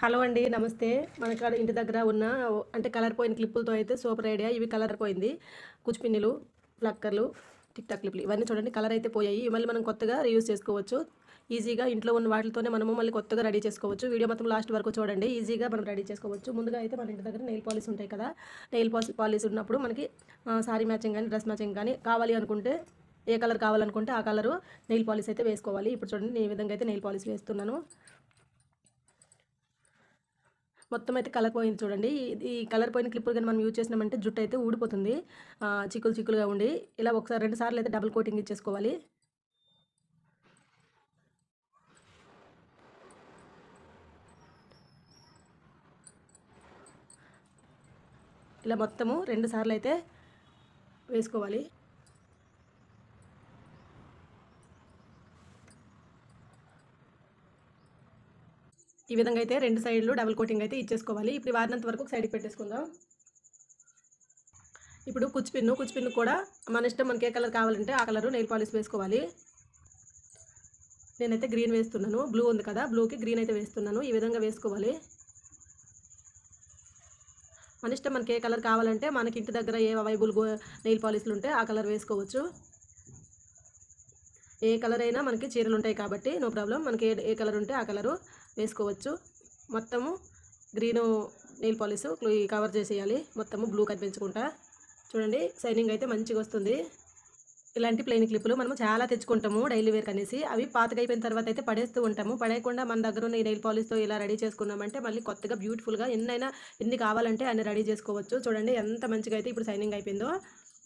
Hello అండి నమస్తే. మన కాడ ఇంటి దగ్గర ఉన్న అంటే కలర్ పోయిన క్లిప్పులతో అయితే సూపర్ ఐడియా. ఇవి కలర్ పోయింది. కుచ్చిపిన్నులు ప్లక్కర్లు టిక్ టాక్ క్లిప్లు ఇవన్నీ చూడండి కలర్ అయితే పోయాయి. మళ్ళీ మనం కొత్తగా రీయూజ్ చేసుకోవచ్చు. ఈజీగా ఇంట్లో ఉన్న వాటితోనే మనము మళ్ళీ కొత్తగా రెడీ చేసుకోవచ్చు. వీడియో మొత్తం లాస్ట్ వరకు చూడండి. ఈజీగా మనం రెడీ చేసుకోవచ్చు. ముందుగా అయితే మన ఇంటి దగ్గర నెయిల్ పాలిష్ ఉంటాయి కదా. నెయిల్ పాలిష్ పాలిష్ ఉన్నప్పుడు మనకి సారీ మ్యాచింగ్ కానీ డ్రెస్ మ్యాచింగ్ కానీ కావాలి అనుకుంటే ఏ కలర్ కావాలనుకుంటే ఆ కలరు నెయిల్ పాలిష్ అయితే వేసుకోవాలి. ఇప్పుడు చూడండి నేను ఈ విధంగా అయితే నెయిల్ పాలిష్ వేస్తున్నాను. మొత్తం అయితే కలర్ పోయింది చూడండి. ఇది- ఈ కలర్ పోయిన క్లిప్పులు కానీ మనం యూజ్ చేసినామంటే జుట్టు అయితే ఊడిపోతుంది. చిక్కులు చిక్కులుగా ఉండి ఇలా ఒకసారి రెండు సార్లు అయితే డబుల్ కోటింగ్ ఇచ్చేసుకోవాలి. ఇలా మొత్తము రెండు సార్లు అయితే వేసుకోవాలి. ఈ విధంగా అయితే రెండు సైడ్లు డబుల్ కోటింగ్ అయితే ఇచ్చేసుకోవాలి. ఇప్పుడు వారినంత వరకు సైడ్కి పెట్టేసుకుందాం. ఇప్పుడు కుచ్చిపిన్ను కుచ్చిపిన్ను కూడా మన ఇష్టం మనకి ఏ కలర్ కావాలంటే ఆ కలరు నెయిల్ పాలిష్ వేసుకోవాలి. నేనైతే గ్రీన్ వేస్తున్నాను. బ్లూ ఉంది కదా బ్లూకి గ్రీన్ అయితే వేస్తున్నాను. ఈ విధంగా వేసుకోవాలి. మన ఇష్టం మనకి ఏ కలర్ కావాలంటే మనకి ఇంటి దగ్గర ఏ అవైబుల్ నెయిల్ పాలిష్లు ఉంటే ఆ కలర్ వేసుకోవచ్చు. ఏ కలర్ అయినా మనకి చీరలు ఉంటాయి కాబట్టి నో ప్రాబ్లం. మనకి ఏ ఏ కలర్ ఉంటే ఆ కలరు వేసుకోవచ్చు. మొత్తము గ్రీను నెయిల్ పాలిష్ కవర్ చేసేయాలి. మొత్తము బ్లూ కనిపించకుండా. చూడండి షైనింగ్ అయితే మంచిగా వస్తుంది. ఇలాంటి ప్లెయిన్ క్లిప్పులు మనము చాలా తెచ్చుకుంటాము డైలీ వేర్ అనేసి. అవి పాతకైపోయిన అయిపోయిన తర్వాత అయితే పడేస్తూ ఉంటాము. పడేయకుండా మన దగ్గర ఉన్న ఈ నెయిల్ పాలిష్తో ఇలా రెడీ చేసుకున్నామంటే మళ్ళీ కొత్తగా బ్యూటిఫుల్గా ఎన్నైనా ఎన్ని కావాలంటే అన్ని రెడీ చేసుకోవచ్చు. చూడండి ఎంత మంచిగా అయితే ఇప్పుడు షైనింగ్ అయిపోయిందో.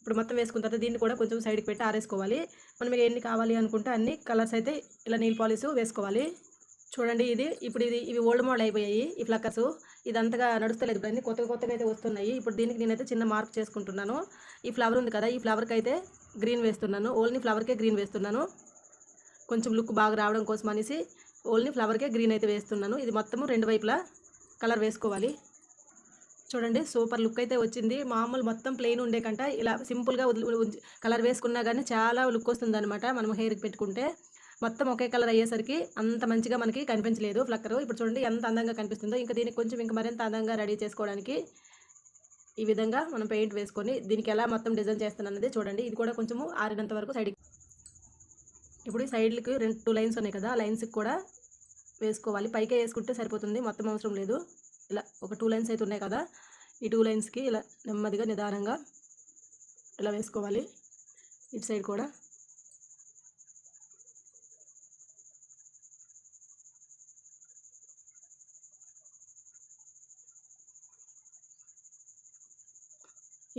ఇప్పుడు మొత్తం వేసుకున్న తర్వాత దీన్ని కూడా కొంచెం సైడ్కి పెట్టి ఆరేసుకోవాలి. మనం ఎన్ని కావాలి అనుకుంటే అన్ని కలర్స్ అయితే ఇలా నెయిల్ పాలిష్ వేసుకోవాలి. చూడండి ఇది ఇప్పుడు ఇది ఇవి ఓల్డ్ మోడల్ అయిపోయాయి ఈ ఫ్లక్కర్స్ ఇది అంతగా నడుస్తలేదు ఇప్పుడు అన్ని కొత్తగా కొత్తగా అయితే వస్తున్నాయి. ఇప్పుడు దీనికి నేనైతే చిన్న మార్క్ చేసుకుంటున్నాను. ఈ ఫ్లవర్ ఉంది కదా ఈ ఫ్లవర్కి అయితే గ్రీన్ వేస్తున్నాను. ఓన్లీ ఫ్లవర్కే గ్రీన్ వేస్తున్నాను. కొంచెం లుక్ బాగా రావడం కోసం అనేసి ఓన్లీ ఫ్లవర్కే గ్రీన్ అయితే వేస్తున్నాను. ఇది మొత్తము రెండు వైపులా కలర్ వేసుకోవాలి. చూడండి సూపర్ లుక్ అయితే వచ్చింది. మామూలు మొత్తం ప్లెయిన్ ఉండే కంట ఇలా సింపుల్గా కలర్ వేసుకున్నా కానీ చాలా లుక్ వస్తుంది అనమాట మనం హెయిర్కి పెట్టుకుంటే. మొత్తం ఒకే కలర్ అయ్యేసరికి అంత మంచిగా మనకి కనిపించలేదు ఫ్లక్కర్. ఇప్పుడు చూడండి ఎంత అందంగా కనిపిస్తుందో. ఇంకా దీనికి కొంచెం ఇంకా మరింత అందంగా రెడీ చేసుకోవడానికి ఈ విధంగా మనం పెయింట్ వేసుకొని దీనికి ఎలా మొత్తం డిజైన్ చేస్తాను అన్నది చూడండి. ఇది కూడా కొంచెము ఆరినంత వరకు సైడ్ ఇప్పుడు ఈ సైడ్లకి రెండు టూ లైన్స్ ఉన్నాయి కదా. లైన్స్కి కూడా వేసుకోవాలి. పైకే వేసుకుంటే సరిపోతుంది. మొత్తం అవసరం లేదు. ఇలా ఒక టూ లైన్స్ అయితే ఉన్నాయి కదా. ఈ టూ లైన్స్కి ఇలా నెమ్మదిగా నిదానంగా ఇలా వేసుకోవాలి. ఇటు సైడ్ కూడా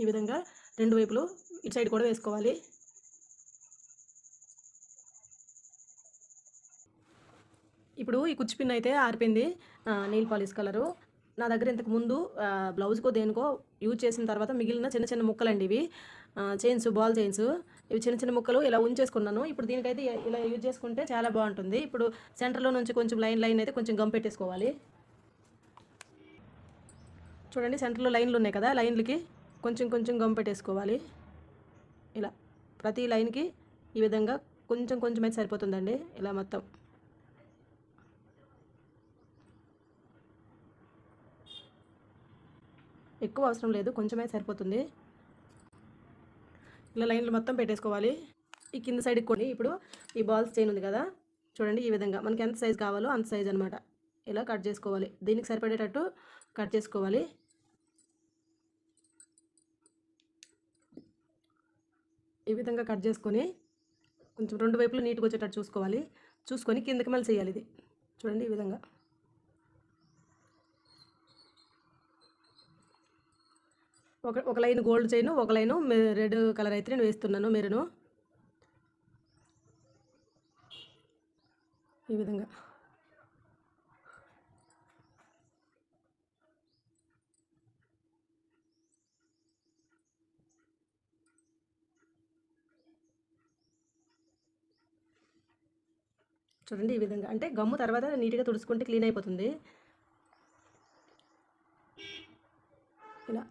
ఈ విధంగా రెండు వైపులు ఇటు సైడ్ కూడా వేసుకోవాలి. ఇప్పుడు ఈ కుచ్చిపిన్ అయితే ఆరిపోయింది. Nail polish colour. నా దగ్గర ఇంతకు ముందు బ్లౌజ్కో దేనికో యూజ్ చేసిన తర్వాత మిగిలిన చిన్న చిన్న ముక్కలండి ఇవి. Chains ball chains. ఇవి చిన్న చిన్న ముక్కలు ఇలా ఉంచేసుకున్నాను. ఇప్పుడు దీనికైతే ఇలా యూజ్ చేసుకుంటే చాలా బాగుంటుంది. ఇప్పుడు సెంటర్లో నుంచి కొంచెం లైన్ లైన్ అయితే కొంచెం గమ్ పెట్టేసుకోవాలి. చూడండి సెంటర్లో లైన్లు ఉన్నాయి కదా లైన్లకి. కొంచెం కొంచెం గమ్ పెట్టేసుకోవాలి. ఇలా ప్రతి లైన్కి ఈ విధంగా కొంచెం కొంచెం అయితే సరిపోతుందండి. ఇలా మొత్తం. ఎక్కువ అవసరం లేదు కొంచెమే సరిపోతుంది. ఇలా లైన్లు మొత్తం పెట్టేసుకోవాలి. ఈ కింద సైడ్కి కొన్ని ఇప్పుడు ఈ బాల్స్ చైన్ ఉంది కదా చూడండి ఈ విధంగా. మనకి ఎంత సైజ్ కావాలో అంత సైజ్ అనమాట ఇలా కట్ చేసుకోవాలి. దీనికి సరిపడేటట్టు కట్ చేసుకోవాలి. ఈ విధంగా కట్ చేసుకొని కొంచెం రెండు వైపులు నీట్గా వచ్చేటట్టు చూసుకోవాలి. చూసుకొని కిందకి మళ్ళీ చేయాలి ఇది. చూడండి ఈ విధంగా. ఒక ఒక లైన్ గోల్డ్ చైన్ ఒక లైన్ రెడ్ కలర్ అయితే నేను వేస్తున్నాను మెరును. ఈ విధంగా. చూడండి ఈ విధంగా. అంటే గమ్ము తర్వాత నీట్గా తుడుచుకుంటే క్లీన్ అయిపోతుంది. ఇలా.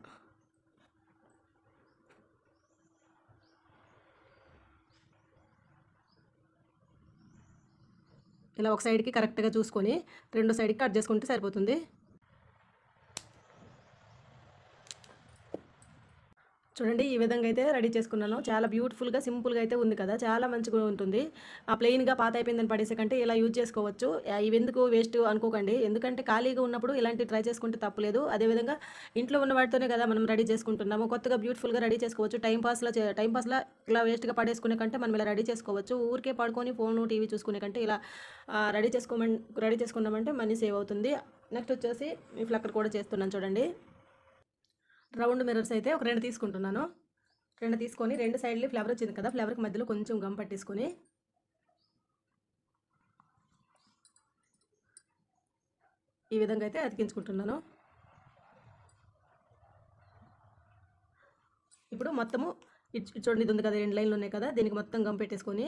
ఇలా ఒక సైడ్కి కరెక్ట్గా చూసుకొని రెండు సైడ్కి కట్ చేసుకుంటే సరిపోతుంది. చూడండి ఈ విధంగా అయితే రెడీ చేసుకున్నాను. చాలా బ్యూటిఫుల్గా సింపుల్గా అయితే ఉంది కదా. చాలా మంచిగా ఉంటుంది. ఆ ప్లెయిన్గా పాత అయిపోయిందని పడేసే కంటే ఇలా యూజ్ చేసుకోవచ్చు. ఇవి ఎందుకు వేస్ట్ అనుకోకండి. ఎందుకంటే ఖాళీగా ఉన్నప్పుడు ఇలాంటి ట్రై చేసుకుంటే తప్పలేదు. అదేవిధంగా ఇంట్లో ఉన్న వాటితోనే కదా మనం రెడీ చేసుకుంటున్నాము. కొత్తగా బ్యూటిఫుల్గా రెడీ చేసుకోవచ్చు. టైంపాస్లో టైంపాస్లో ఇలా వేస్ట్గా పడేసుకునే కంటే మనం ఇలా రెడీ చేసుకోవచ్చు. ఊరికే పడుకొని ఫోన్ టీవీ చూసుకునే కంటే ఇలా రెడీ చేసుకోమని రెడీ చేసుకున్నామంటే మనీ సేవ్ అవుతుంది. నెక్స్ట్ వచ్చేసి మీ ఫ్లక్కర్ కూడా చేస్తున్నాను చూడండి. రౌండ్ మిర్రర్స్ అయితే ఒక రెండు తీసుకుంటున్నాను. రెండు తీసుకొని రెండు సైడ్లు ఫ్లవర్ వచ్చింది కదా ఫ్లవర్కి మధ్యలో కొంచెం గమ్ పట్టేసుకొని. ఈ విధంగా అయితే అతికించుకుంటున్నాను. ఇప్పుడు మొత్తము ఇటు చూడండి ఇది ఉంది కదా రెండు లైన్లు ఉన్నాయి కదా దీనికి మొత్తం గమ్ పెట్టేసుకొని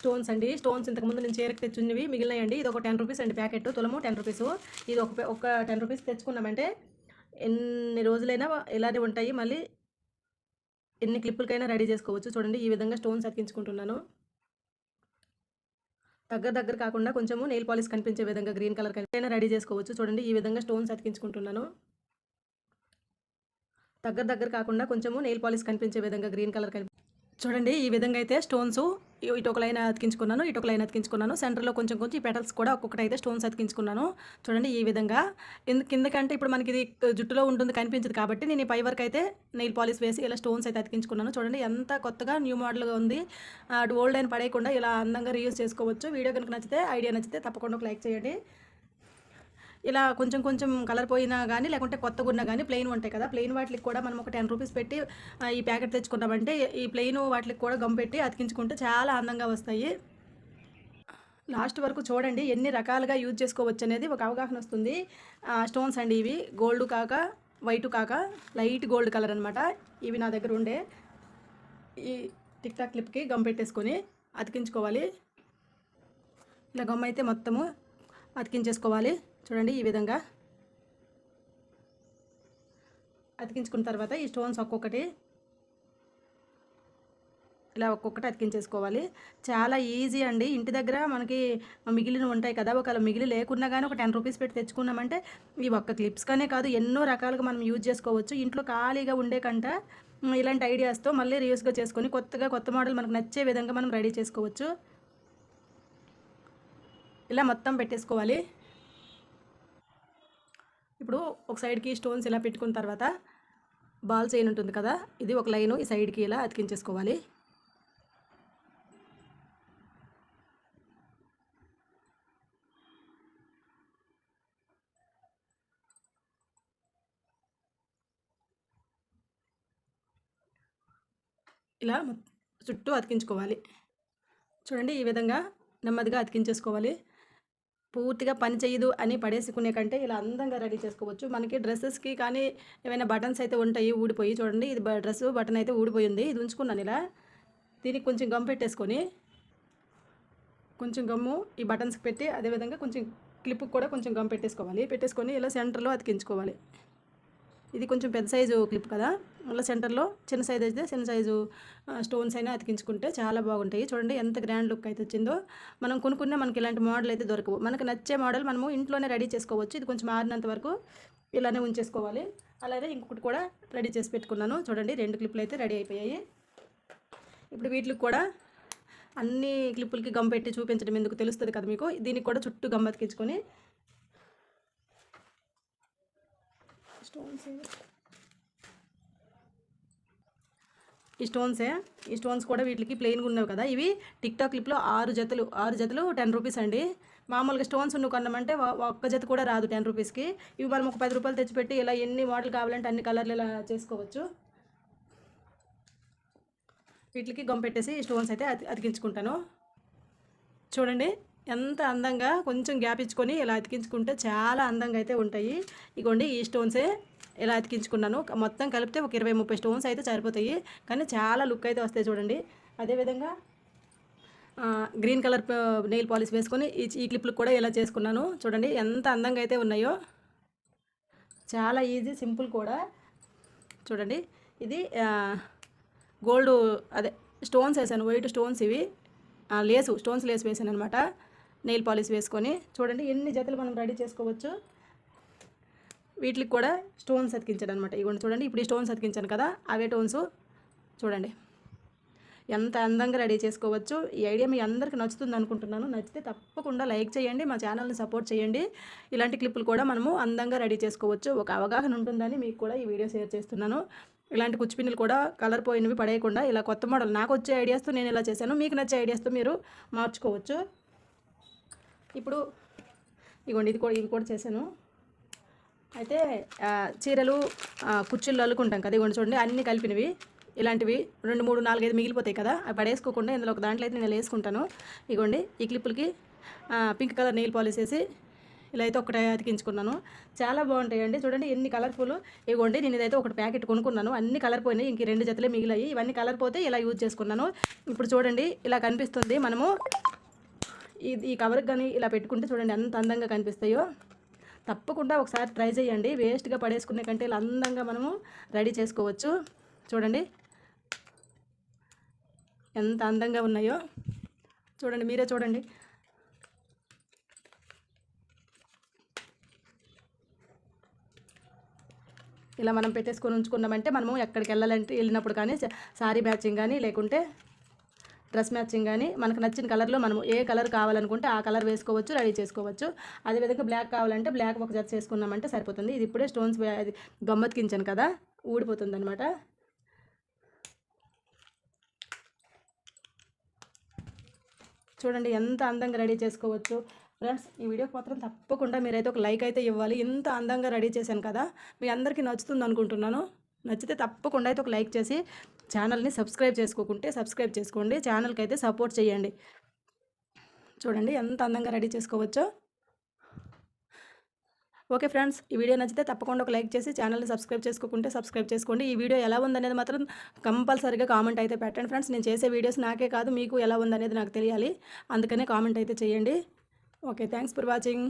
స్టోన్స్ అండి. స్టోన్స్ ఇంతకుముందు నేను చీరకు తెచ్చున్నవి మిగిలినాయండి. ఇది ఒక టెన్ రూపీస్ అండి ప్యాకెట్. తులము టెన్ రూపీస్. ఇది ఒక ఒక టెన్ రూపీస్ తెచ్చుకున్నామంటే ఎన్ని రోజులైనా ఇలానే ఉంటాయి. మళ్ళీ ఎన్ని క్లిప్పులకైనా రెడీ చేసుకోవచ్చు. చూడండి ఈ విధంగా స్టోన్స్ అతికించుకుంటున్నాను. దగ్గర దగ్గర కాకుండా కొంచెము నెయిల్ పాలిష్ కనిపించే విధంగా గ్రీన్ కలర్ కనిపైనా రెడీ చేసుకోవచ్చు. చూడండి ఈ విధంగా స్టోన్స్ అతికించుకుంటున్నాను. దగ్గర దగ్గర కాకుండా కొంచెము నెయిల్ పాలిష్ కనిపించే విధంగా గ్రీన్ కలర్ కనిపి చూడండి ఈ విధంగా అయితే స్టోన్స్ ఇటు ఒక లైన్ అతికించుకున్నాను ఇటు ఒక లైన్ అతికించుకున్నాను సెంటర్లో కొంచెం కొంచెం పెటల్స్ కూడా ఒక్కొక్కటి అయితే స్టోన్స్ అతికించుకున్నాను. చూడండి ఈ విధంగా. ఎందు కిందకంటే ఇప్పుడు మనకి ఇది జుట్టులో ఉంటుంది కనిపించదు కాబట్టి నేను ఈ పై వరకు అయితే నెయిల్ పాలిష్ వేసి ఇలా స్టోన్స్ అయితే అతికించుకున్నాను. చూడండి ఎంత కొత్తగా న్యూ మోడల్గా ఉంది. అటు ఓల్డ్ అయిన పడేయకుండా ఇలా అందంగా రీయూజ్ చేసుకోవచ్చు. వీడియో కనుక నచ్చితే ఐడియా నచ్చితే తప్పకుండా ఒక లైక్ చేయండి. ఇలా కొంచెం కొంచెం కలర్ పోయినా కానీ లేకుంటే కొత్తగా ఉన్నా కానీ ప్లెయిన్ ఉంటాయి కదా. ప్లెయిన్ వాటికి కూడా మనం ఒక టెన్ రూపీస్ పెట్టి ఈ ప్యాకెట్ తెచ్చుకున్నామంటే ఈ ప్లెయిన్ వాటికి కూడా గమ్ పెట్టి అతికించుకుంటే చాలా అందంగా వస్తాయి. లాస్ట్ వరకు చూడండి ఎన్ని రకాలుగా యూజ్ చేసుకోవచ్చు అనేది ఒక అవగాహన వస్తుంది. స్టోన్స్ అండి ఇవి. గోల్డ్ కాక వైట్ కాక లైట్ గోల్డ్ కలర్ అనమాట ఇవి నా దగ్గర ఉండే. ఈ టిక్ టాక్ క్లిప్కి గమ్ పెట్టేసుకొని అతికించుకోవాలి. ఇలా గమ్ అయితే మొత్తము అతికించేసుకోవాలి. చూడండి ఈ విధంగా అతికించుకున్న తర్వాత ఈ స్టోన్స్ ఒక్కొక్కటి ఇలా ఒక్కొక్కటి అతికించేసుకోవాలి. చాలా ఈజీ అండి. ఇంటి దగ్గర మనకి మిగిలిన ఉంటాయి కదా ఒకవేళ మిగిలి లేకున్నా కానీ ఒక టెన్ రూపీస్ పెట్టి తెచ్చుకున్నామంటే ఈ ఒక్క క్లిప్స్ కానే కాదు ఎన్నో రకాలుగా మనం యూజ్ చేసుకోవచ్చు. ఇంట్లో ఖాళీగా ఉండే కంట ఇలాంటి ఐడియాస్తో మళ్ళీ రియూస్గా చేసుకొని కొత్తగా కొత్త మోడల్ మనకు నచ్చే విధంగా మనం రెడీ చేసుకోవచ్చు. ఇలా మొత్తం పెట్టేసుకోవాలి. ఇప్పుడు ఒక సైడ్కి స్టోన్స్ ఇలా పెట్టుకున్న తర్వాత బాల్ చైన్ ఉంటుంది కదా ఇది ఒక లైను ఈ సైడ్కి ఇలా అతికించేసుకోవాలి. ఇలా చుట్టూ అతికించుకోవాలి. చూడండి ఈ విధంగా నెమ్మదిగా అతికించేసుకోవాలి. పూర్తిగా పని చేయదు అని పడేసుకునే కంటే ఇలా అందంగా రెడీ చేసుకోవచ్చు. మనకి డ్రెస్సెస్కి కానీ ఏమైనా బటన్స్ అయితే ఉంటాయి ఊడిపోయి చూడండి. ఇది డ్రెస్ బటన్ అయితే ఊడిపోయింది. ఇది ఉంచుకున్నాను ఇలా. దీనికి కొంచెం గమ్ పెట్టేసుకొని కొంచెం గమ్ము ఈ బటన్స్కి పెట్టి అదేవిధంగా కొంచెం క్లిప్కి కూడా కొంచెం గమ్ పెట్టేసుకోవాలి. పెట్టేసుకొని ఇలా సెంటర్లో అతికించుకోవాలి. ఇది కొంచెం పెద్ద సైజు క్లిప్ కదా. మళ్ళీ సెంటర్లో చిన్న సైజ్ అయితే చిన్న సైజు స్టోన్స్ అయినా అతికించుకుంటే చాలా బాగుంటాయి. చూడండి ఎంత గ్రాండ్ లుక్ అయితే వచ్చిందో. మనం కొనుక్కున్న మనకి ఇలాంటి మోడల్ అయితే దొరకవు. మనకు నచ్చే మోడల్ మనము ఇంట్లోనే రెడీ చేసుకోవచ్చు. ఇది కొంచెం ఆరినంత వరకు ఇలానే ఉంచేసుకోవాలి. అలాగే ఇంకొకటి కూడా రెడీ చేసి పెట్టుకున్నాను. చూడండి రెండు క్లిప్లు అయితే రెడీ అయిపోయాయి. ఇప్పుడు వీటికి కూడా అన్ని క్లిప్పులకి గమ్ పెట్టి చూపించడం ఎందుకు తెలుస్తుంది కదా మీకు. దీనికి కూడా చుట్టూ గమ్ అతికించుకొని స్టోన్స్ ఈ స్టోన్సే? ఈ స్టోన్స్ కూడా వీటికి ప్లెయిన్గా ఉన్నవి కదా? ఇవి టిక్టాక్ క్లిప్లో ఆరు జతలు ఆరు జతలు టెన్ రూపీస్ అండి. మామూలుగా స్టోన్స్ నువ్వు కొన్నామంటే ఒక్క జత కూడా రాదు టెన్ రూపీస్కి. ఇవి మనం ఒక పది రూపాయలు తెచ్చిపెట్టి ఇలా ఎన్ని మోడల్ కావాలంటే అన్ని కలర్లు ఇలా చేసుకోవచ్చు. వీటికి గమ్ పెట్టేసి ఈ స్టోన్స్ అయితే అతికించుకుంటాను. చూడండి. ఎంత అందంగా కొంచెం గ్యాప్ ఇచ్చుకొని ఇలా అతికించుకుంటే చాలా అందంగా అయితే ఉంటాయి. ఇగోండి ఈ స్టోన్సే ఇలా అతికించుకున్నాను. మొత్తం కలిపితే ఒక ఇరవై ముప్పై స్టోన్స్ అయితే సరిపోతాయి. కానీ చాలా లుక్ అయితే వస్తాయి చూడండి. అదేవిధంగా గ్రీన్ కలర్ నెయిల్ పాలిష్ వేసుకొని ఈ ఈ క్లిప్లు కూడా ఇలా చేసుకున్నాను. చూడండి ఎంత అందంగా అయితే ఉన్నాయో. చాలా ఈజీ సింపుల్ కూడా. చూడండి ఇది గోల్డ్ అదే స్టోన్స్ వేసాను. వైట్ స్టోన్స్ ఇవి. లేసు స్టోన్స్ లేస్ వేసాను అనమాట నెయిల్ పాలిష్ వేసుకొని చూడండి ఎన్ని జతలు మనం రెడీ చేసుకోవచ్చు. వీటికి కూడా స్టోన్స్ అతికించాను అనమాట ఇవ్వండి చూడండి ఇప్పుడు ఈ స్టోన్స్ అతికించాను కదా అవే టోన్స్. చూడండి ఎంత అందంగా రెడీ చేసుకోవచ్చు. ఈ ఐడియా మీ అందరికీ నచ్చుతుంది అనుకుంటున్నాను. నచ్చితే తప్పకుండా లైక్ చేయండి మా ఛానల్ని సపోర్ట్ చేయండి. ఇలాంటి క్లిప్పులు కూడా మనము అందంగా రెడీ చేసుకోవచ్చు. ఒక అవగాహన ఉంటుందని మీకు కూడా ఈ వీడియో షేర్ చేస్తున్నాను. ఇలాంటి కుచ్చిపిన్నులు కూడా కలర్ పోయినవి పడేయకుండా ఇలా కొత్త మోడల్. నాకు వచ్చే ఐడియాస్తో నేను ఇలా చేశాను. మీకు నచ్చే ఐడియాస్తో మీరు మార్చుకోవచ్చు. ఇప్పుడు ఇగోండి ఇది కూడా ఇది కూడా చేశాను. అయితే చీరలు కుర్చీలు అల్లుకుంటాం కదా ఇగోండి చూడండి అన్నీ కలిపినవి. ఇలాంటివి రెండు మూడు నాలుగైదు మిగిలిపోతాయి కదా అవి పడేసుకోకుండా ఇందులో ఒక దాంట్లో అయితే నేను వేసుకుంటాను. ఇగోండి ఈ క్లిప్పులకి పింక్ కలర్ నెయిల్ పాలిష్ వేసి ఇలా అయితే ఒకటే అతికించుకున్నాను. చాలా బాగుంటాయండి. చూడండి ఎన్ని కలర్ఫుల్. ఇగోండి నేను ఇదైతే ఒకటి ప్యాకెట్ కొనుక్కున్నాను. అన్ని కలర్ పోయినాయి ఇంక రెండు జతలే మిగిలాయి. ఇవన్నీ కలర్ పోతే ఇలా యూజ్ చేసుకున్నాను. ఇప్పుడు చూడండి ఇలా కనిపిస్తుంది మనము. ఈ ఈ కవర్కి కానీ ఇలా పెట్టుకుంటే చూడండి ఎంత అందంగా కనిపిస్తాయో. తప్పకుండా ఒకసారి ట్రై చేయండి. వేస్ట్గా పడేసుకునే కంటే ఇలా అందంగా మనము రెడీ చేసుకోవచ్చు. చూడండి. ఎంత అందంగా ఉన్నాయో. చూడండి మీరే చూడండి. ఇలా మనం పెట్టేసుకొని ఉంచుకున్నామంటే మనము ఎక్కడికి వెళ్ళాలంటే వెళ్ళినప్పుడు కానీ సారీ మ్యాచింగ్ కానీ లేకుంటే డ్రెస్ మ్యాచింగ్ కానీ మనకు నచ్చిన కలర్లో మనం ఏ కలర్ కావాలనుకుంటే ఆ కలర్ వేసుకోవచ్చు రెడీ చేసుకోవచ్చు. అదేవిధంగా బ్లాక్ కావాలంటే బ్లాక్ ఒక జత చేసుకున్నామంటే సరిపోతుంది. ఇది ఇప్పుడే స్టోన్స్ అది గమ్మత్కించాను కదా ఊడిపోతుంది అనమాట చూడండి ఎంత అందంగా రెడీ చేసుకోవచ్చు. ఫ్రెండ్స్ ఈ వీడియోకి మాత్రం తప్పకుండా మీరైతే ఒక లైక్ అయితే ఇవ్వాలి. ఇంత అందంగా రెడీ చేశాను కదా మీ అందరికీ నచ్చుతుంది అనుకుంటున్నాను నచ్చితే తప్పకుండా అయితే ఒక లైక్ చేసి ఛానల్ని సబ్స్క్రైబ్ చేసుకోకుంటే సబ్స్క్రైబ్ చేసుకోండి. ఛానల్కి అయితే సపోర్ట్ చేయండి. చూడండి ఎంత అందంగా రెడీ చేసుకోవచ్చో. ఓకే ఫ్రెండ్స్ ఈ వీడియో నచ్చితే తప్పకుండా ఒక లైక్ చేసి ఛానల్ని సబ్స్క్రైబ్ చేసుకోకుంటే సబ్స్క్రైబ్ చేసుకోండి. ఈ వీడియో ఎలా ఉందనేది మాత్రం కంపల్సరిగా కామెంట్ అయితే పెట్టండి ఫ్రెండ్స్. నేను చేసే వీడియోస్ నాకే కాదు మీకు ఎలా ఉందనేది నాకు తెలియాలి. అందుకనే కామెంట్ అయితే చేయండి. Okay thanks for watching.